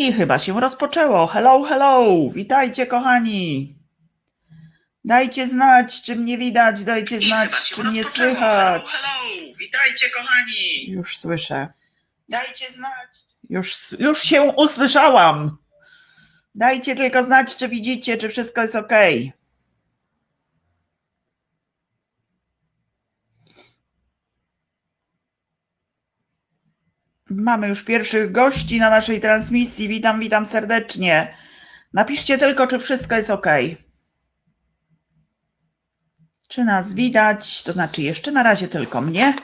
I chyba się rozpoczęło. Hello, hello! Witajcie, kochani! Dajcie znać, czy mnie widać, dajcie znać, czy mnie słychać. Hello, witajcie kochani. Już słyszę. Dajcie znać. Już, już się usłyszałam. Dajcie tylko znać, czy widzicie, czy wszystko jest ok. Mamy już pierwszych gości na naszej transmisji. Witam, witam serdecznie. Napiszcie tylko, czy wszystko jest ok. Czy nas widać? To znaczy, jeszcze na razie tylko mnie.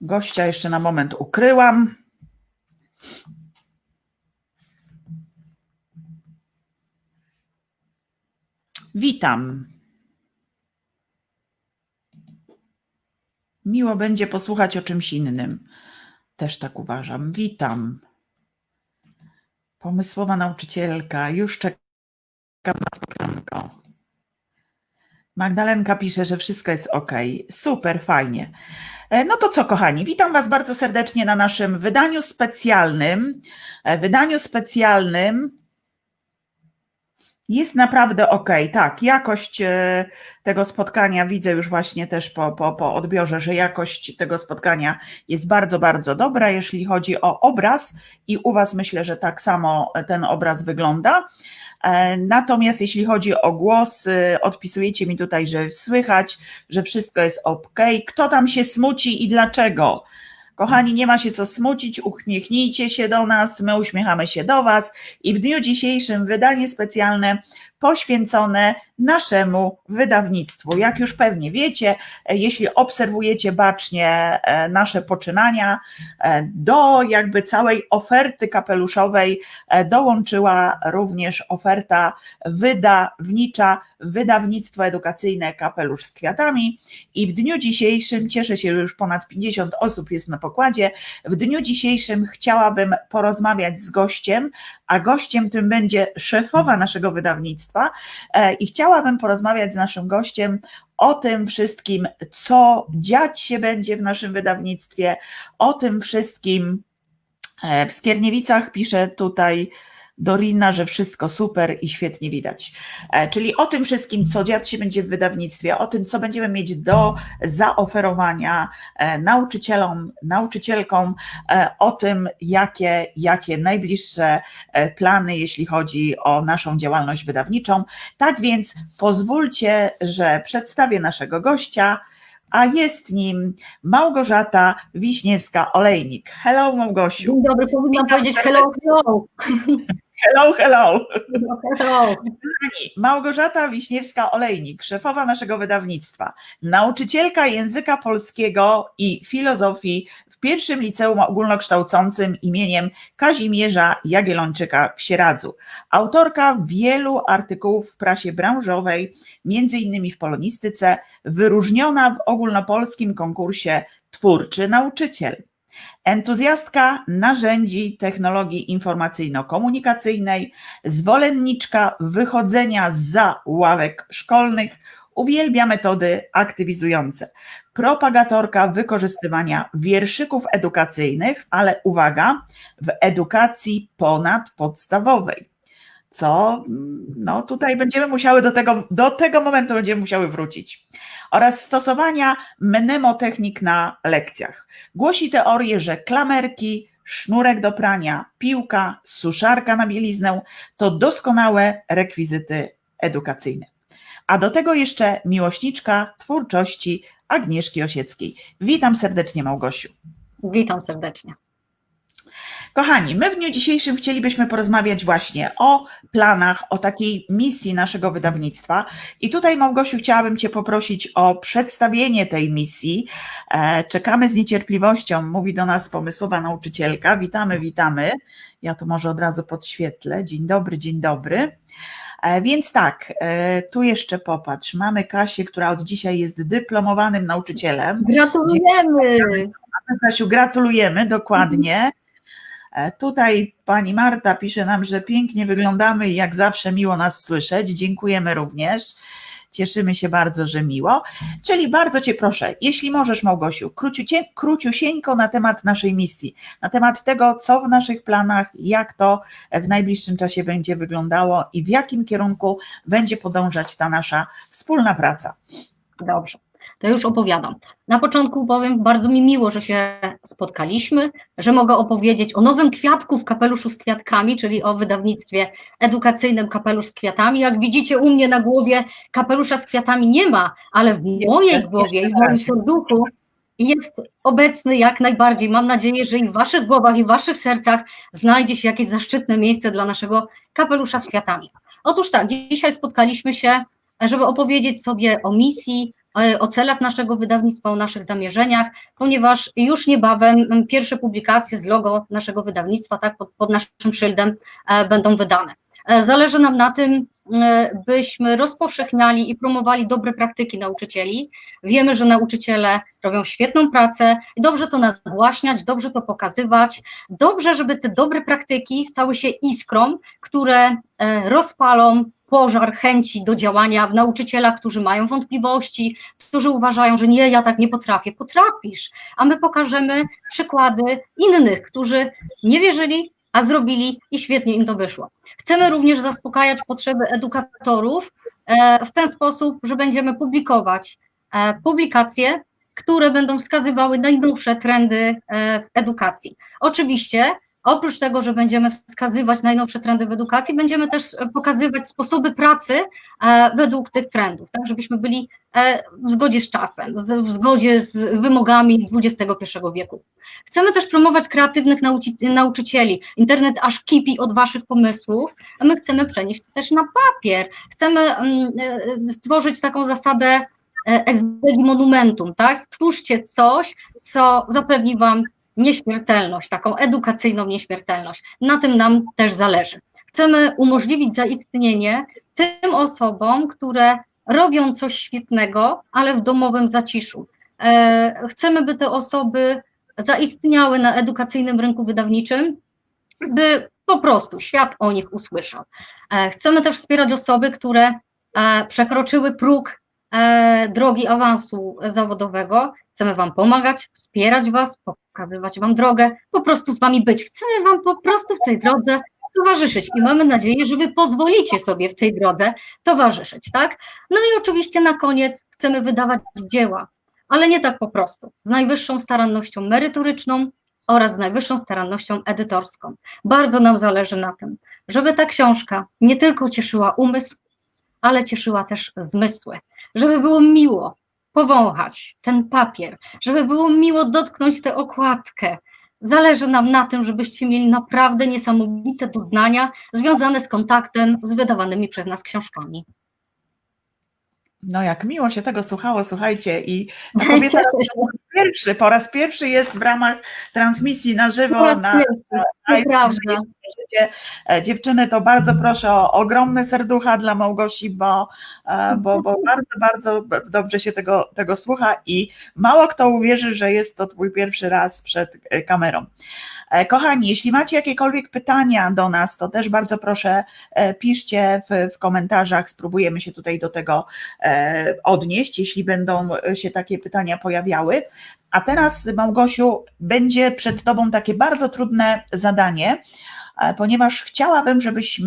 Gościa jeszcze na moment ukryłam. Witam. Miło będzie posłuchać o czymś innym. Też tak uważam. Witam. Pomysłowa nauczycielka. Już czekam na spotkanko. Magdalenka pisze, że wszystko jest ok. Super, fajnie. E, No to co, kochani, witam Was bardzo serdecznie na naszym wydaniu specjalnym. E, Wydaniu specjalnym jest naprawdę ok. Tak, jakość e, tego spotkania widzę już właśnie też po, po, po odbiorze, że jakość tego spotkania jest bardzo, bardzo dobra, jeśli chodzi o obraz, i u Was myślę, że tak samo ten obraz wygląda. E, Natomiast jeśli chodzi o głos, e, odpisujecie mi tutaj, że słychać, że wszystko jest ok. Kto tam się smuci i dlaczego? Kochani, nie ma się co smucić, uśmiechnijcie się do nas, my uśmiechamy się do Was. I w dniu dzisiejszym wydanie specjalne poświęcone naszemu wydawnictwu. Jak już pewnie wiecie, e, jeśli obserwujecie bacznie e, nasze poczynania, e, do jakby całej oferty kapeluszowej dołączyła również oferta wydawnicza, wydawnictwo edukacyjne Kapelusz z kwiatami i w dniu dzisiejszym, cieszę się, że już ponad 50 osób jest na pokładzie, w dniu dzisiejszym chciałabym porozmawiać z gościem, a gościem tym będzie szefowa naszego wydawnictwa e, i chciałabym porozmawiać z naszym gościem o tym wszystkim, co dziać się będzie w naszym wydawnictwie, o tym wszystkim. e, W Skierniewicach pisze tutaj Dorina, że wszystko super i świetnie widać. E, Czyli o tym wszystkim, co dziać się będzie w wydawnictwie, o tym, co będziemy mieć do zaoferowania e, nauczycielom, nauczycielkom, e, o tym, jakie, jakie najbliższe plany, jeśli chodzi o naszą działalność wydawniczą. Tak więc pozwólcie, że przedstawię naszego gościa, a jest nim Małgorzata Wiśniewska-Olejnik. Hello Małgosiu. Dzień dobry, powinnam powiedzieć hello, hello. Hello, hello. hello. Pani Małgorzata Wiśniewska-Olejnik, szefowa naszego wydawnictwa, nauczycielka języka polskiego i filozofii pierwszym liceum ogólnokształcącym imieniem Kazimierza Jagiellończyka w Sieradzu. Autorka wielu artykułów w prasie branżowej, między innymi w polonistyce, wyróżniona w ogólnopolskim konkursie Twórczy Nauczyciel. Entuzjastka narzędzi technologii informacyjno-komunikacyjnej, zwolenniczka wychodzenia za ławek szkolnych, uwielbia metody aktywizujące. Propagatorka wykorzystywania wierszyków edukacyjnych, ale uwaga, w edukacji ponadpodstawowej. Co no tutaj będziemy musiały do tego, do tego momentu będziemy musiały wrócić. Oraz stosowania mnemotechnik na lekcjach. Głosi teorię, że klamerki, sznurek do prania, piłka, suszarka na bieliznę to doskonałe rekwizyty edukacyjne. A do tego jeszcze miłośniczka twórczości Agnieszki Osieckiej. Witam serdecznie Małgosiu. Witam serdecznie. Kochani, my w dniu dzisiejszym chcielibyśmy porozmawiać właśnie o planach, o takiej misji naszego wydawnictwa. I tutaj, Małgosiu, chciałabym Cię poprosić o przedstawienie tej misji. E, Czekamy z niecierpliwością, mówi do nas pomysłowa nauczycielka. Witamy, witamy. Ja tu może od razu podświetlę. Dzień dobry, dzień dobry. E, Więc tak, e, tu jeszcze popatrz. Mamy Kasię, która od dzisiaj jest dyplomowanym nauczycielem. Gratulujemy! Kasiu, gratulujemy, dokładnie. E, Tutaj pani Marta pisze nam, że pięknie wyglądamy i jak zawsze miło nas słyszeć. Dziękujemy również. Cieszymy się bardzo, że miło. Czyli bardzo Cię proszę, jeśli możesz, Małgosiu, króciucie, króciusieńko na temat naszej misji, na temat tego, co w naszych planach, jak to w najbliższym czasie będzie wyglądało i w jakim kierunku będzie podążać ta nasza wspólna praca. Dobrze, to już opowiadam. Na początku powiem, bardzo mi miło, że się spotkaliśmy, że mogę opowiedzieć o nowym kwiatku w kapeluszu z kwiatkami, czyli o wydawnictwie edukacyjnym Kapelusz z kwiatami. Jak widzicie, u mnie na głowie kapelusza z kwiatami nie ma, ale w mojej Jeszcze- głowie jeszcze i w moim serduchu jest obecny jak najbardziej. Mam nadzieję, że i w waszych głowach i w waszych sercach znajdzie się jakieś zaszczytne miejsce dla naszego kapelusza z kwiatami. Otóż tak, dzisiaj spotkaliśmy się, żeby opowiedzieć sobie o misji, o celach naszego wydawnictwa, o naszych zamierzeniach, ponieważ już niebawem pierwsze publikacje z logo naszego wydawnictwa, tak, pod, pod naszym szyldem e, będą wydane. E, Zależy nam na tym, e, byśmy rozpowszechniali i promowali dobre praktyki nauczycieli. Wiemy, że nauczyciele robią świetną pracę dobrze to nagłaśniać, dobrze to pokazywać, dobrze, żeby te dobre praktyki stały się iskrą, które e, rozpalą pożar chęci do działania w nauczycielach, którzy mają wątpliwości, którzy uważają, że nie, ja tak nie potrafię. Potrafisz, a my pokażemy przykłady innych, którzy nie wierzyli, a zrobili i świetnie im to wyszło. Chcemy również zaspokajać potrzeby edukatorów e, w ten sposób, że będziemy publikować e, publikacje, które będą wskazywały najnowsze trendy e, w edukacji. Oczywiście Oprócz tego, że będziemy wskazywać najnowsze trendy w edukacji, będziemy też e, pokazywać sposoby pracy e, według tych trendów, tak, żebyśmy byli e, w zgodzie z czasem, w zgodzie z wymogami XXI wieku. Chcemy też promować kreatywnych nauczycieli. Internet aż kipi od waszych pomysłów, a my chcemy przenieść to też na papier. Chcemy mm, stworzyć taką zasadę ex monumentum, tak? Stwórzcie coś, co zapewni wam nieśmiertelność, taką edukacyjną nieśmiertelność. Na tym nam też zależy. Chcemy umożliwić zaistnienie tym osobom, które robią coś świetnego, ale w domowym zaciszu. E, Chcemy, by te osoby zaistniały na edukacyjnym rynku wydawniczym, by po prostu świat o nich usłyszał. E, Chcemy też wspierać osoby, które e, przekroczyły próg drogi awansu zawodowego. Chcemy Wam pomagać, wspierać Was, pokazywać Wam drogę, po prostu z Wami być. Chcemy Wam po prostu w tej drodze towarzyszyć i mamy nadzieję, że Wy pozwolicie sobie w tej drodze towarzyszyć, tak? No i oczywiście na koniec chcemy wydawać dzieła, ale nie tak po prostu, z najwyższą starannością merytoryczną oraz z najwyższą starannością edytorską. Bardzo nam zależy na tym, żeby ta książka nie tylko cieszyła umysł, ale cieszyła też zmysły, żeby było miło powąchać ten papier, żeby było miło dotknąć tę okładkę. Zależy nam na tym, żebyście mieli naprawdę niesamowite doznania związane z kontaktem z wydawanymi przez nas książkami. No jak miło się tego słuchało, słuchajcie, i ta kobieta po raz pierwszy, po raz pierwszy jest w ramach transmisji na żywo na. Prawda. E, Dziewczyny, to bardzo proszę o ogromne serducha dla Małgosi, bo, e, bo, bo bardzo, bardzo dobrze się tego, tego słucha i mało kto uwierzy, że jest to twój pierwszy raz przed e, kamerą. Kochani, jeśli macie jakiekolwiek pytania do nas, to też bardzo proszę piszcie w, w komentarzach, spróbujemy się tutaj do tego odnieść, jeśli będą się takie pytania pojawiały. A teraz, Małgosiu, będzie przed Tobą takie bardzo trudne zadanie, e, ponieważ chciałabym, żebyś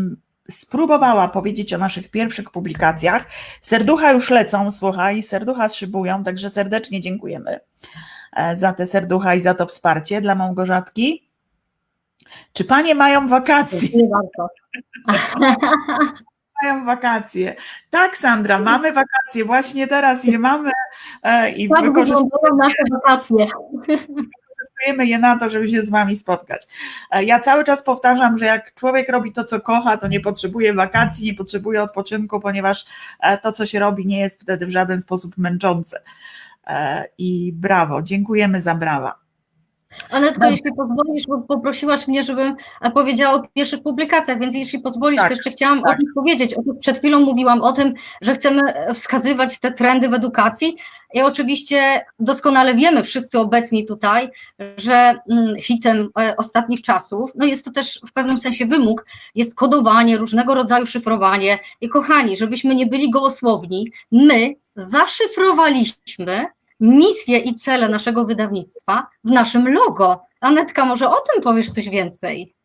spróbowała powiedzieć o naszych pierwszych publikacjach. Serducha już lecą, słuchaj, serducha szybują, także serdecznie dziękujemy e, za te serducha i za to wsparcie dla Małgorzatki. Czy panie mają wakacje? Dziękuję bardzo. Mają wakacje. Tak, Sandra, mamy wakacje, właśnie teraz je mamy e, i Tak wykorzystujemy nasze wakacje. Wykorzystujemy je na to, żeby się z Wami spotkać. E, Ja cały czas powtarzam, że jak człowiek robi to, co kocha, to nie potrzebuje wakacji, nie potrzebuje odpoczynku, ponieważ e, to, co się robi, nie jest wtedy w żaden sposób męczące. E, I brawo, dziękujemy za brawa. Anetko, Dobrze. jeśli pozwolisz, bo poprosiłaś mnie, żebym powiedziała o pierwszych publikacjach, więc jeśli pozwolisz, Tak, to jeszcze chciałam tak. o tym powiedzieć. Otóż przed chwilą mówiłam o tym, że chcemy e, wskazywać te trendy w edukacji i oczywiście doskonale wiemy wszyscy obecni tutaj, że mm, hitem e, ostatnich czasów, no jest to też w pewnym sensie wymóg, jest kodowanie, różnego rodzaju szyfrowanie i kochani, żebyśmy nie byli gołosłowni, my zaszyfrowaliśmy misję i cele naszego wydawnictwa w naszym logo. Anetka, może o tym powiesz coś więcej?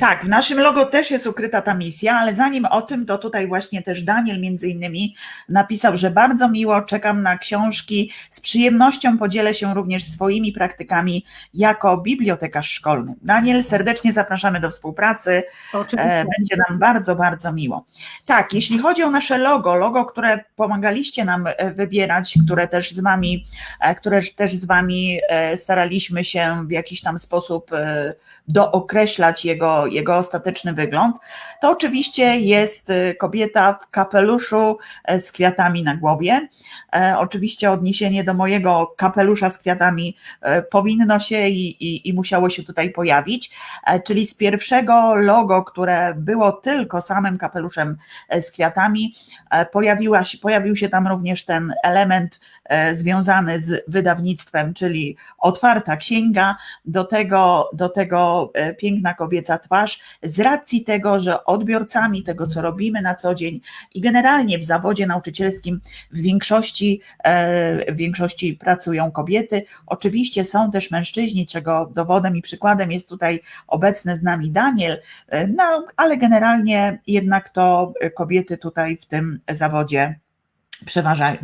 Tak, w naszym logo też jest ukryta ta misja, ale zanim o tym, to tutaj właśnie też Daniel między innymi napisał, że bardzo miło, czekam na książki, z przyjemnością podzielę się również swoimi praktykami jako bibliotekarz szkolny. Daniel, serdecznie zapraszamy do współpracy, oczywiście. E, Będzie nam bardzo, bardzo miło. Tak, jeśli chodzi o nasze logo, logo, które pomagaliście nam e, wybierać, które też z wami, e, które też z wami staraliśmy się w jakiś tam sposób e, jego, jego ostateczny wygląd, to oczywiście jest e, kobieta w kapeluszu e, z kwiatami na głowie. E, Oczywiście odniesienie do mojego kapelusza z kwiatami e, powinno się i, i, i musiało się tutaj pojawić. Czyli z pierwszego logo, które było tylko samym kapeluszem z kwiatami, pojawiła się, pojawił się tam również ten element związany z wydawnictwem, czyli otwarta księga, do tego, do tego piękna kobieca twarz, z racji tego, że odbiorcami tego, co robimy na co dzień i generalnie w zawodzie nauczycielskim w większości, e, w większości pracują kobiety. Oczywiście są też mężczyźni, czego dowodem i przykładem jest tutaj obecny z nami Daniel, e, no ale generalnie jednak to kobiety tutaj w tym zawodzie przeważają.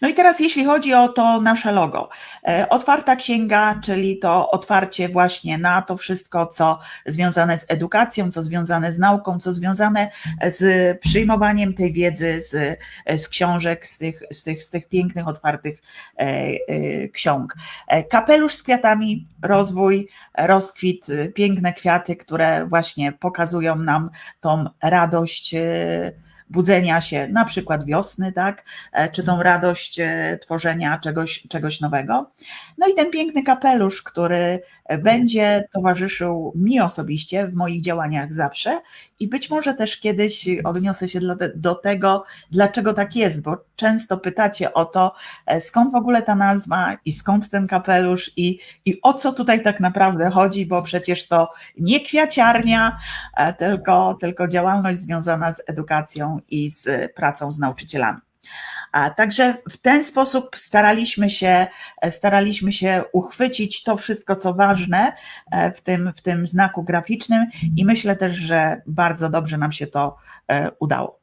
No i teraz jeśli chodzi o to nasze logo, e, otwarta księga, czyli to otwarcie właśnie na to wszystko, co związane z edukacją, co związane z nauką, co związane z przyjmowaniem tej wiedzy z, z książek, z tych, z, tych, z tych pięknych, otwartych e, e, ksiąg. E, Kapelusz z kwiatami, rozwój, rozkwit, e, piękne kwiaty, które właśnie pokazują nam tą radość e, budzenia się, na przykład wiosny, tak, E, czy tą radość e, tworzenia czegoś, czegoś nowego. No i ten piękny kapelusz, który będzie towarzyszył mi osobiście w moich działaniach zawsze i być może też kiedyś odniosę się do, tego, dlaczego tak jest, bo często pytacie o to, e, skąd w ogóle ta nazwa i skąd ten kapelusz i, i o co tutaj tak naprawdę chodzi, bo przecież to nie kwiaciarnia, e, tylko, tylko działalność związana z edukacją i z pracą z nauczycielami. A także w ten sposób staraliśmy się, staraliśmy się uchwycić to wszystko, co ważne e, w tym, w tym znaku graficznym i myślę też, że bardzo dobrze nam się to e, udało.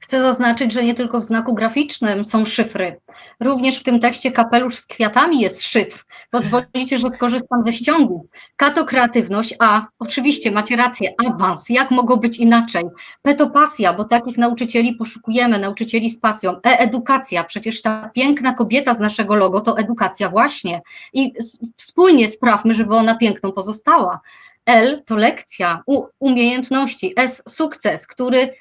Chcę zaznaczyć, że nie tylko w znaku graficznym są szyfry. Również w tym tekście kapelusz z kwiatami jest szyfr. Pozwolicie, że skorzystam ze ściągu. Kato kreatywność, a oczywiście macie rację, awans, jak mogło być inaczej? Petopasja, bo takich nauczycieli poszukujemy, nauczycieli z pasją. E-edukacja, przecież ta piękna kobieta z naszego logo to edukacja właśnie. I wspólnie sprawmy, żeby ona piękną pozostała. L to lekcja, U umiejętności, S sukces, który e,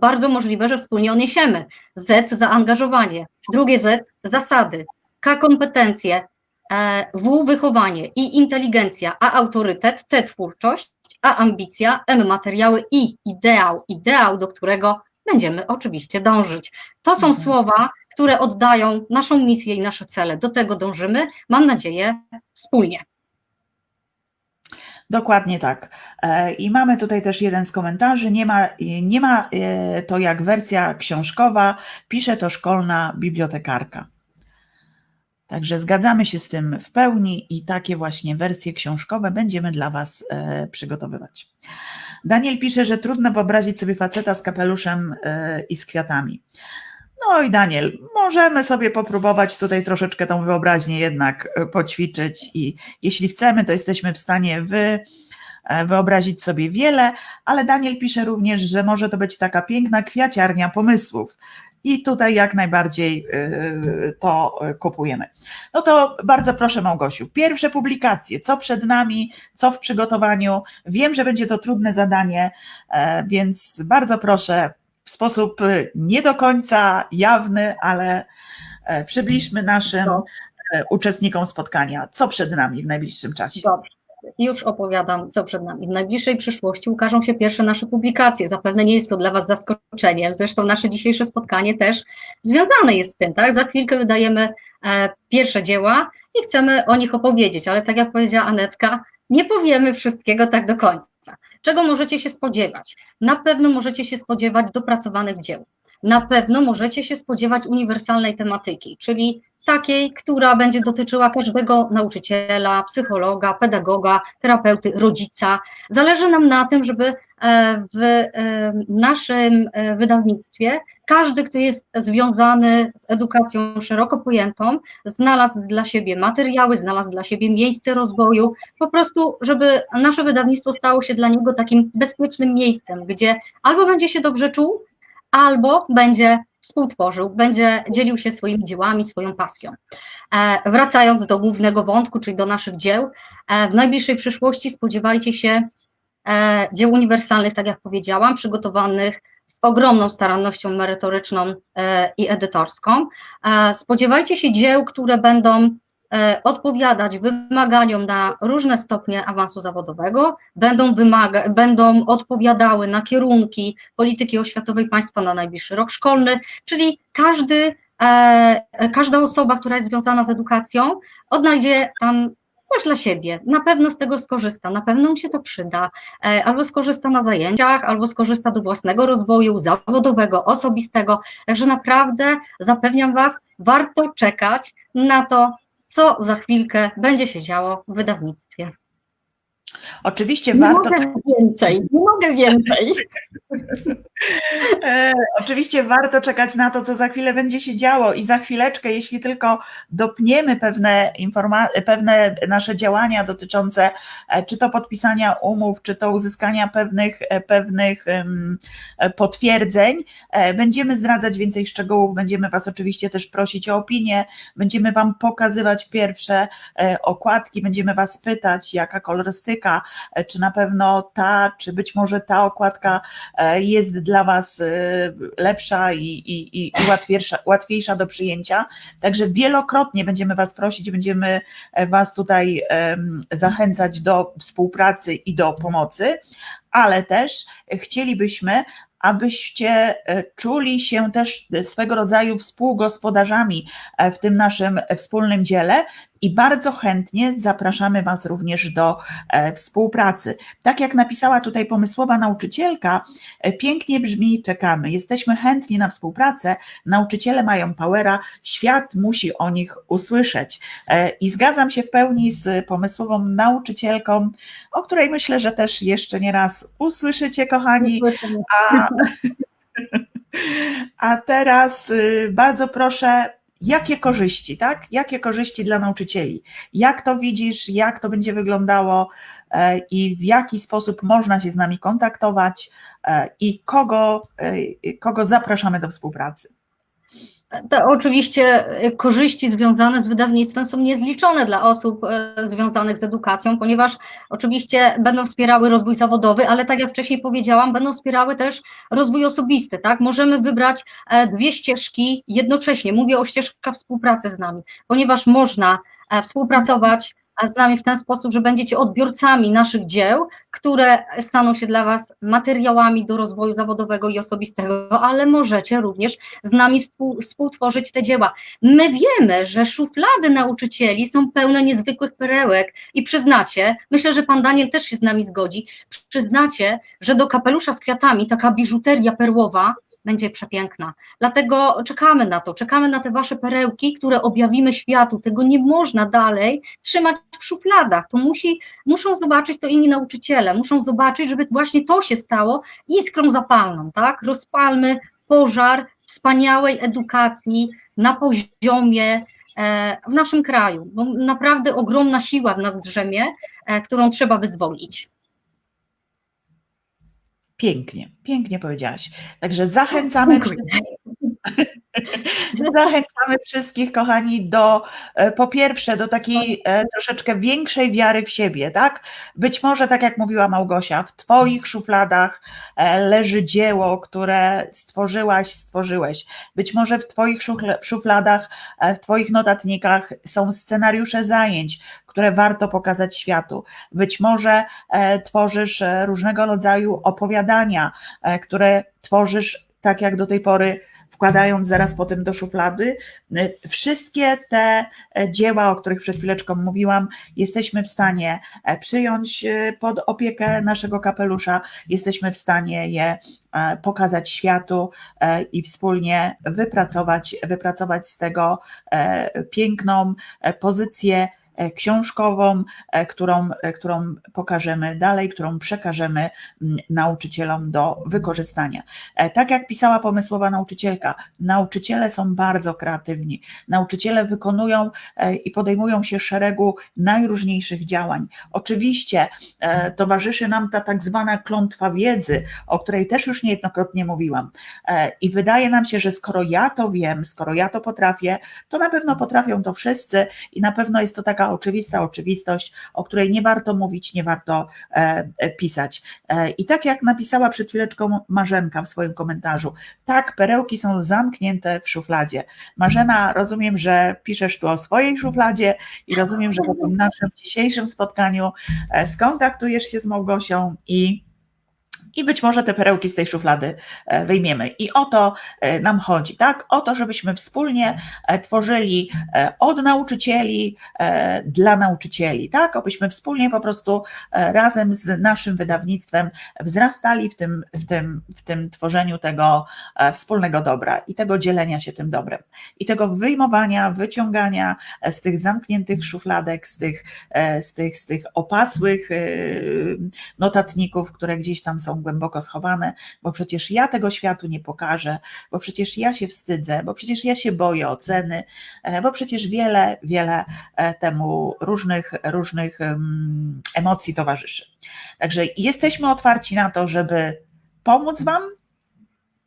bardzo możliwe, że wspólnie odniesiemy. Z zaangażowanie, drugie Z zasady, K kompetencje, e, W wychowanie, I inteligencja, A autorytet, T twórczość, A ambicja, M materiały, I ideał, ideał, do którego będziemy oczywiście dążyć. To są Mhm. słowa, które oddają naszą misję i nasze cele. Do tego dążymy, mam nadzieję, wspólnie. Dokładnie tak. E, I mamy tutaj też jeden z komentarzy. Nie ma, nie ma e, to jak wersja książkowa, pisze to szkolna bibliotekarka. Także zgadzamy się z tym w pełni i takie właśnie wersje książkowe będziemy dla Was e, przygotowywać. Daniel pisze, że trudno wyobrazić sobie faceta z kapeluszem e, i z kwiatami. No i Daniel, możemy sobie popróbować tutaj troszeczkę tą wyobraźnię jednak e, poćwiczyć i jeśli chcemy, to jesteśmy w stanie wy, e, wyobrazić sobie wiele, ale Daniel pisze również, że może to być taka piękna kwiaciarnia pomysłów. I tutaj jak najbardziej e, to kupujemy. No to bardzo proszę Małgosiu, pierwsze publikacje, co przed nami, co w przygotowaniu. Wiem, że będzie to trudne zadanie, więc bardzo proszę w sposób e, nie do końca jawny, ale e, przybliżmy naszym No. e, uczestnikom spotkania? Co przed nami w najbliższym czasie? Dobrze. Już opowiadam, co przed nami. W najbliższej przyszłości ukażą się pierwsze nasze publikacje. Zapewne nie jest to dla Was zaskoczeniem. Zresztą nasze dzisiejsze spotkanie też związane jest z tym, tak? Za chwilkę wydajemy e, pierwsze dzieła i chcemy o nich opowiedzieć, ale tak jak powiedziała Anetka, nie powiemy wszystkiego tak do końca. Czego możecie się spodziewać? Na pewno możecie się spodziewać dopracowanych dzieł. Na pewno możecie się spodziewać uniwersalnej tematyki, czyli takiej, która będzie dotyczyła każdego nauczyciela, psychologa, pedagoga, terapeuty, rodzica. Zależy nam na tym, żeby w e, naszym e, wydawnictwie każdy, kto jest związany z edukacją szeroko pojętą, znalazł dla siebie materiały, znalazł dla siebie miejsce rozwoju, po prostu, żeby nasze wydawnictwo stało się dla niego takim bezpiecznym miejscem, gdzie albo będzie się dobrze czuł, albo będzie współtworzył, będzie dzielił się swoimi dziełami, swoją pasją. E, wracając do głównego wątku, czyli do naszych dzieł, e, w najbliższej przyszłości spodziewajcie się e, dzieł uniwersalnych, tak jak powiedziałam, przygotowanych z ogromną starannością merytoryczną e, i edytorską. E, spodziewajcie się dzieł, które będą e, odpowiadać wymaganiom na różne stopnie awansu zawodowego, będą, wymaga, będą odpowiadały na kierunki polityki oświatowej państwa na najbliższy rok szkolny, czyli każdy, e, każda osoba, która jest związana z edukacją, odnajdzie tam coś dla siebie, na pewno z tego skorzysta, na pewno mu się to przyda, e, albo skorzysta na zajęciach, albo skorzysta do własnego rozwoju zawodowego, osobistego, także naprawdę zapewniam Was, warto czekać na to, co za chwilkę będzie się działo w wydawnictwie. Oczywiście Nie warto. mogę więcej, nie mogę więcej. E, oczywiście warto czekać na to, co za chwilę będzie się działo i za chwileczkę, jeśli tylko dopniemy pewne, informa- pewne nasze działania dotyczące e, czy to podpisania umów, czy to uzyskania pewnych, e, pewnych potwierdzeń, będziemy zdradzać więcej szczegółów, będziemy Was oczywiście też prosić o opinię, będziemy Wam pokazywać pierwsze okładki, będziemy Was pytać, jaka kolorystyka, e, czy na pewno ta, czy być może ta okładka e, jest dla Was e, lepsza i, i, i łatwiejsza, łatwiejsza do przyjęcia. Także wielokrotnie będziemy Was prosić, będziemy Was tutaj zachęcać do współpracy i do pomocy, ale też chcielibyśmy, abyście czuli się też swego rodzaju współgospodarzami w tym naszym wspólnym dziele i bardzo chętnie zapraszamy Was również do e, współpracy. Tak jak napisała tutaj pomysłowa nauczycielka, e, pięknie brzmi, czekamy. Jesteśmy chętni na współpracę, nauczyciele mają powera, świat musi o nich usłyszeć. E, I zgadzam się w pełni z pomysłową nauczycielką, o której myślę, że też jeszcze nie raz usłyszycie, kochani. A, a teraz y, bardzo proszę, jakie korzyści, tak? Jakie korzyści dla nauczycieli? Jak to widzisz, jak to będzie wyglądało e, i w jaki sposób można się z nami kontaktować e, i kogo, e, kogo zapraszamy do współpracy? To oczywiście korzyści związane z wydawnictwem są niezliczone dla osób y, związanych z edukacją, ponieważ oczywiście będą wspierały rozwój zawodowy, ale tak jak wcześniej powiedziałam, będą wspierały też rozwój osobisty, tak? Możemy wybrać e, dwie ścieżki jednocześnie. Mówię o ścieżkach współpracy z nami, ponieważ można e, współpracować e, z nami w ten sposób, że będziecie odbiorcami naszych dzieł, które staną się dla Was materiałami do rozwoju zawodowego i osobistego, ale możecie również z nami współ, współtworzyć te dzieła. My wiemy, że szuflady nauczycieli są pełne niezwykłych perełek i przyznacie, myślę, że pan Daniel też się z nami zgodzi, przyznacie, że do kapelusza z kwiatami taka biżuteria perłowa będzie przepiękna. Dlatego czekamy na to, czekamy na te wasze perełki, które objawimy światu. Tego nie można dalej trzymać w szufladach. To musi, muszą zobaczyć to inni nauczyciele, muszą zobaczyć, żeby właśnie to się stało iskrą zapalną, tak? Rozpalmy pożar wspaniałej edukacji na poziomie e, w naszym kraju, bo naprawdę ogromna siła w nas drzemie, e, którą trzeba wyzwolić. Pięknie, pięknie powiedziałaś. Także zachęcamy Dziękuję. Zachęcamy wszystkich, kochani, do e, po pierwsze, do takiej e, troszeczkę większej wiary w siebie, tak? Być może, tak jak mówiła Małgosia, w Twoich szufladach e, leży dzieło, które stworzyłaś, stworzyłeś. Być może w Twoich szufladach, w Twoich notatnikach są scenariusze zajęć, które warto pokazać światu. Być może tworzysz różnego rodzaju opowiadania, które tworzysz tak jak do tej pory wkładając zaraz potem do szuflady. Y, Wszystkie te e, dzieła, o których przed chwileczką mówiłam, jesteśmy w stanie e, przyjąć e, pod opiekę naszego kapelusza, jesteśmy w stanie je e, pokazać światu i wspólnie wypracować, wypracować z tego piękną pozycję książkową, e, którą, e, którą pokażemy dalej, którą przekażemy nauczycielom do wykorzystania. E, Tak jak pisała pomysłowa nauczycielka, nauczyciele są bardzo kreatywni. Nauczyciele wykonują e, i podejmują się szeregu najróżniejszych działań. Oczywiście e, towarzyszy nam ta tak zwana klątwa wiedzy, o której też już niejednokrotnie mówiłam. E, I wydaje nam się, że skoro ja to wiem, skoro ja to potrafię, to na pewno potrafią to wszyscy i na pewno jest to taka oczywista oczywistość, o której nie warto mówić, nie warto e, e, pisać. E, I tak jak napisała przed chwileczką Marzenka w swoim komentarzu, tak, perełki są zamknięte w szufladzie. Marzena, rozumiem, że piszesz tu o swojej szufladzie i rozumiem, że po tym naszym dzisiejszym spotkaniu skontaktujesz się z Małgosią i i być może te perełki z tej szuflady e, wyjmiemy. I o to e, nam chodzi, tak? O to, żebyśmy wspólnie e, tworzyli od nauczycieli dla nauczycieli, tak? Abyśmy wspólnie po prostu razem z naszym wydawnictwem wzrastali w tym, w tym, w tym tworzeniu tego wspólnego dobra i tego dzielenia się tym dobrem. I tego wyjmowania, wyciągania z tych zamkniętych szufladek, z tych, z tych, z tych opasłych notatników, które gdzieś tam są głęboko schowane, bo przecież ja tego światu nie pokażę, bo przecież ja się wstydzę, bo przecież ja się boję oceny, e, bo przecież wiele, wiele e, temu różnych, różnych em, emocji towarzyszy. Także jesteśmy otwarci na to, żeby pomóc Wam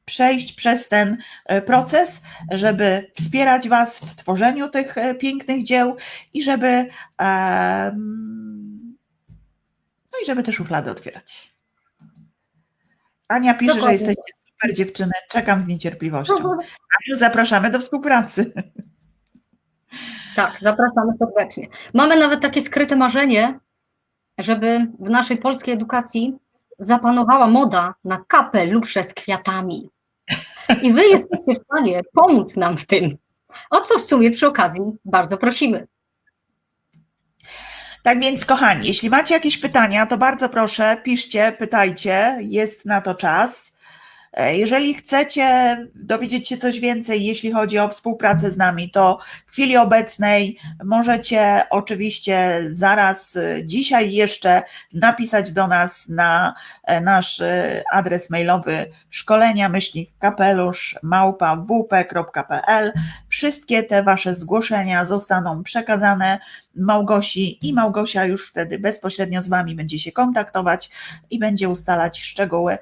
przejść przez ten e, proces, żeby wspierać Was w tworzeniu tych pięknych dzieł i żeby no i żeby te szuflady otwierać. Ania pisze, Dokładnie. że jesteście super dziewczyny. Czekam z niecierpliwością. Aniu, zapraszamy do współpracy. Tak, zapraszamy serdecznie. Mamy nawet takie skryte marzenie, żeby w naszej polskiej edukacji zapanowała moda na kapelusze z kwiatami. I wy jesteście w stanie pomóc nam w tym. O co w sumie przy okazji bardzo prosimy. Tak więc, kochani, jeśli macie jakieś pytania, to bardzo proszę, piszcie, pytajcie, jest na to czas. E, Jeżeli chcecie dowiedzieć się coś więcej, jeśli chodzi o współpracę z nami, to w chwili obecnej możecie oczywiście zaraz, e, dzisiaj jeszcze napisać do nas na e, nasz adres mailowy szkolenia myślnik kapelusz wp.pl. Wszystkie te Wasze zgłoszenia zostaną przekazane Małgosi i Małgosia już wtedy bezpośrednio z Wami będzie się kontaktować i będzie ustalać szczegóły e,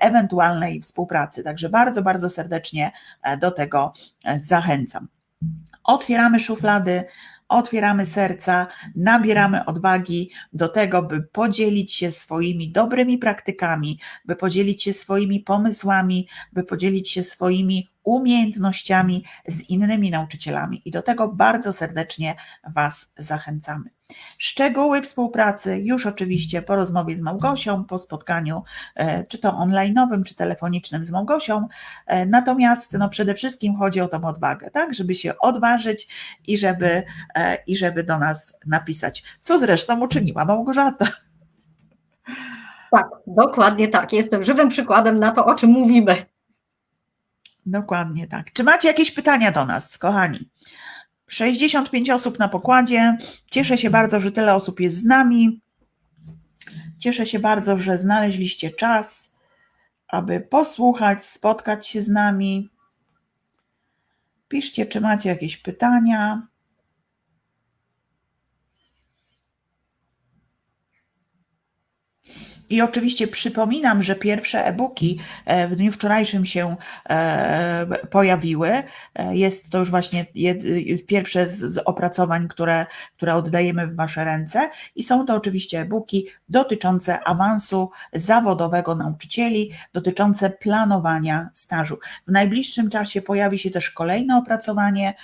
ewentualnej współpracy. Także bardzo, bardzo serdecznie e, do tego e, zachęcam. Otwieramy szuflady, otwieramy serca, nabieramy odwagi do tego, by podzielić się swoimi dobrymi praktykami, by podzielić się swoimi pomysłami, by podzielić się swoimi umiejętnościami z innymi nauczycielami. I do tego bardzo serdecznie Was zachęcamy. Szczegóły współpracy już oczywiście po rozmowie z Małgosią, po spotkaniu, e, czy to online'owym, czy telefonicznym z Małgosią. E, Natomiast no, przede wszystkim chodzi o tą odwagę, tak, żeby się odważyć i żeby, e, i żeby do nas napisać, co zresztą uczyniła Małgorzata. Tak, dokładnie tak. Jestem żywym przykładem na to, o czym mówimy. Dokładnie tak. Czy macie jakieś pytania do nas, kochani? 65 osób na pokładzie. Cieszę się bardzo, że tyle osób jest z nami. Cieszę się bardzo, że znaleźliście czas, aby posłuchać, spotkać się z nami. Piszcie, czy macie jakieś pytania. I oczywiście przypominam, że pierwsze e-booki e, w dniu wczorajszym się e, pojawiły. E, Jest to już właśnie pierwsze z, opracowań, które, które oddajemy w Wasze ręce i są to oczywiście e-booki dotyczące awansu zawodowego nauczycieli, dotyczące planowania stażu. W najbliższym czasie pojawi się też kolejne opracowanie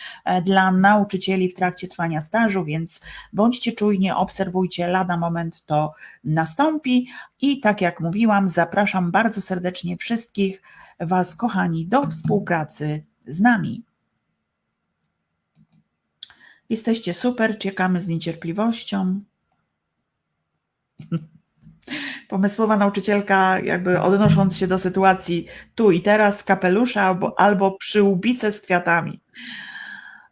dla nauczycieli w trakcie trwania stażu, więc bądźcie czujnie, obserwujcie, lada moment to nastąpi i tak jak mówiłam, zapraszam bardzo serdecznie wszystkich Was, kochani, do współpracy z nami. Jesteście super, czekamy z niecierpliwością. Pomysłowa nauczycielka, jakby odnosząc się do sytuacji tu i teraz, kapelusza albo, albo przyłbice z kwiatami.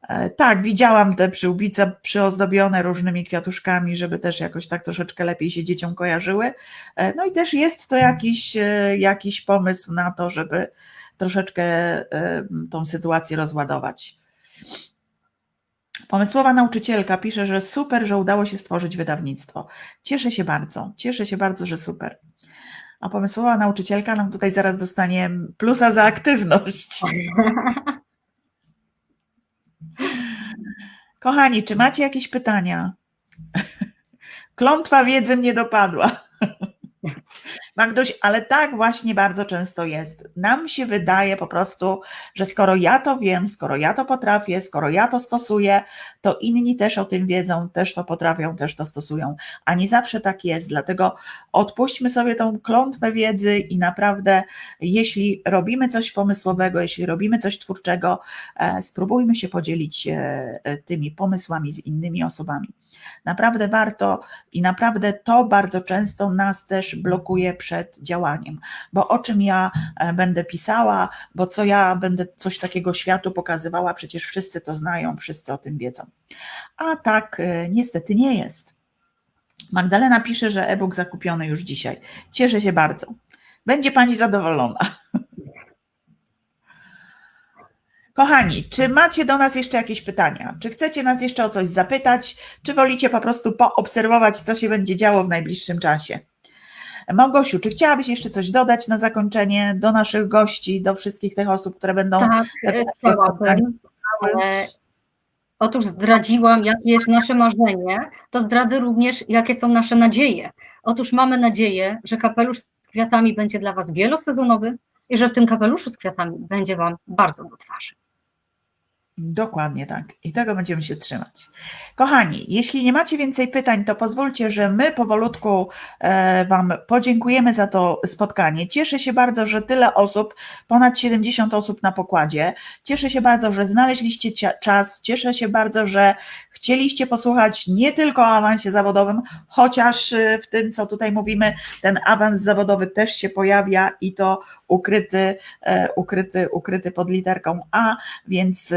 E, Tak, widziałam te przyłbice przyozdobione różnymi kwiatuszkami, żeby też jakoś tak troszeczkę lepiej się dzieciom kojarzyły. E, No i też jest to jakiś, e, jakiś pomysł na to, żeby troszeczkę tą sytuację rozładować. Pomysłowa nauczycielka pisze, że super, że udało się stworzyć wydawnictwo. Cieszę się bardzo, cieszę się bardzo, że super. A pomysłowa nauczycielka nam tutaj zaraz dostanie plusa za aktywność. Kochani, czy macie jakieś pytania? Klątwa wiedzy mnie dopadła. Magduś, ale tak właśnie bardzo często jest. Nam się wydaje po prostu, że skoro ja to wiem, skoro ja to potrafię, skoro ja to stosuję, to inni też o tym wiedzą, też to potrafią, też to stosują. A nie zawsze tak jest. Dlatego odpuśćmy sobie tą klątwę wiedzy i naprawdę, jeśli robimy coś pomysłowego, jeśli robimy coś twórczego, e, spróbujmy się podzielić e, tymi pomysłami z innymi osobami. Naprawdę warto i naprawdę to bardzo często nas też blokuje przed działaniem, bo o czym ja e, będę pisała, bo co ja będę coś takiego światu pokazywała, przecież wszyscy to znają, wszyscy o tym wiedzą. A tak e, niestety nie jest. Magdalena pisze, że e-book zakupiony już dzisiaj. Cieszę się bardzo. Będzie Pani zadowolona. Kochani, czy macie do nas jeszcze jakieś pytania? Czy chcecie nas jeszcze o coś zapytać, czy wolicie po prostu poobserwować, co się będzie działo w najbliższym czasie? Małgosiu, czy chciałabyś jeszcze coś dodać na zakończenie do naszych gości, do wszystkich tych osób, które będą. Tak, e, chciałabym. Ale otóż zdradziłam, jakie jest nasze marzenie, to zdradzę również, jakie są nasze nadzieje. Otóż mamy nadzieję, że kapelusz z kwiatami będzie dla Was wielosezonowy i że w tym kapeluszu z kwiatami będzie Wam bardzo do twarzy. Dokładnie tak. I tego będziemy się trzymać. Kochani, jeśli nie macie więcej pytań, to pozwólcie, że my powolutku e, Wam podziękujemy za to spotkanie. Cieszę się bardzo, że tyle osób, ponad 70 osób na pokładzie. Cieszę się bardzo, że znaleźliście czas. Cieszę się bardzo, że chcieliście posłuchać nie tylko o awansie zawodowym, chociaż e, w tym, co tutaj mówimy, ten awans zawodowy też się pojawia i to ukryty, e, ukryty, ukryty pod literką A, więc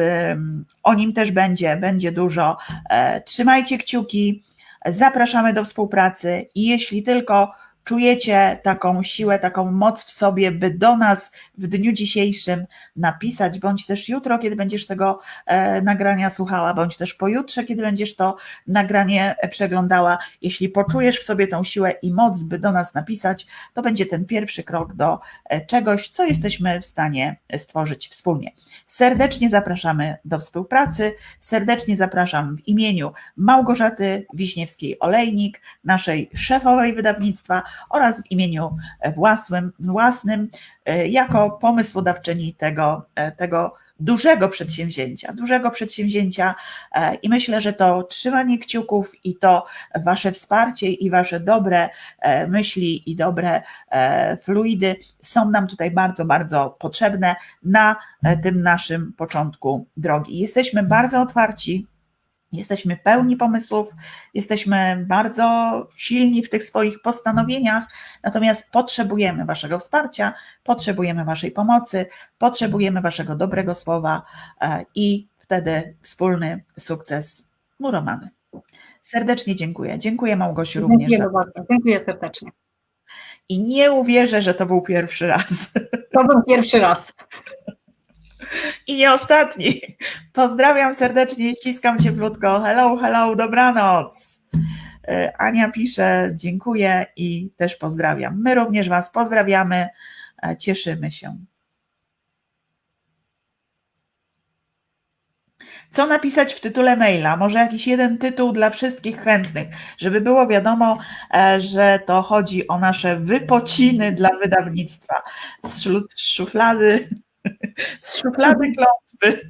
o nim też będzie, będzie dużo. E, Trzymajcie kciuki, zapraszamy do współpracy i jeśli tylko czujecie taką siłę, taką moc w sobie, by do nas w dniu dzisiejszym napisać, bądź też jutro, kiedy będziesz tego e, nagrania słuchała, bądź też pojutrze, kiedy będziesz to nagranie przeglądała. Jeśli poczujesz w sobie tą siłę i moc, by do nas napisać, to będzie ten pierwszy krok do e, czegoś, co jesteśmy w stanie stworzyć wspólnie. Serdecznie zapraszamy do współpracy, serdecznie zapraszam w imieniu Małgorzaty Wiśniewskiej-Olejnik, naszej szefowej wydawnictwa oraz w imieniu własnym, własnym e, jako pomysłodawczyni tego, e, tego dużego przedsięwzięcia, dużego przedsięwzięcia e, i myślę, że to trzymanie kciuków i to Wasze wsparcie i Wasze dobre e, myśli i dobre e, fluidy są nam tutaj bardzo, bardzo potrzebne na e, tym naszym początku drogi. Jesteśmy bardzo otwarci Jesteśmy pełni pomysłów, jesteśmy bardzo silni w tych swoich postanowieniach, natomiast potrzebujemy Waszego wsparcia, potrzebujemy Waszej pomocy, potrzebujemy Waszego dobrego słowa e, i wtedy wspólny sukces murowany. Serdecznie dziękuję. Dziękuję Małgosiu również. Dziękuję bardzo. Dziękuję serdecznie. I nie uwierzę, że to był pierwszy raz. To był pierwszy raz. I nie ostatni. Pozdrawiam serdecznie, ściskam cieplutko. Hello, hello, dobranoc. E, Ania pisze, dziękuję i też pozdrawiam. My również Was pozdrawiamy, e, cieszymy się. Co napisać w tytule maila? Może jakiś jeden tytuł dla wszystkich chętnych, żeby było wiadomo, e, że to chodzi o nasze wypociny dla wydawnictwa. Z szuflady, z szuflady klątwy.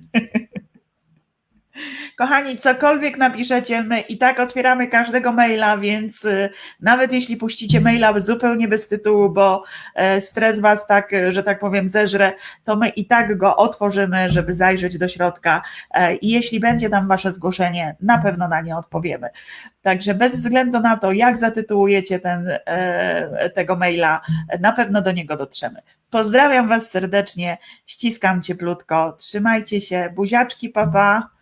Kochani, cokolwiek napiszecie, my i tak otwieramy każdego maila, więc y, nawet jeśli puścicie maila zupełnie bez tytułu, bo e, stres was tak, że tak powiem, zeżre, to my i tak go otworzymy, żeby zajrzeć do środka e, i jeśli będzie tam wasze zgłoszenie, na pewno na nie odpowiemy. Także bez względu na to, jak zatytułujecie ten, e, tego maila, na pewno do niego dotrzemy. Pozdrawiam was serdecznie, ściskam cieplutko, trzymajcie się, buziaczki, papa.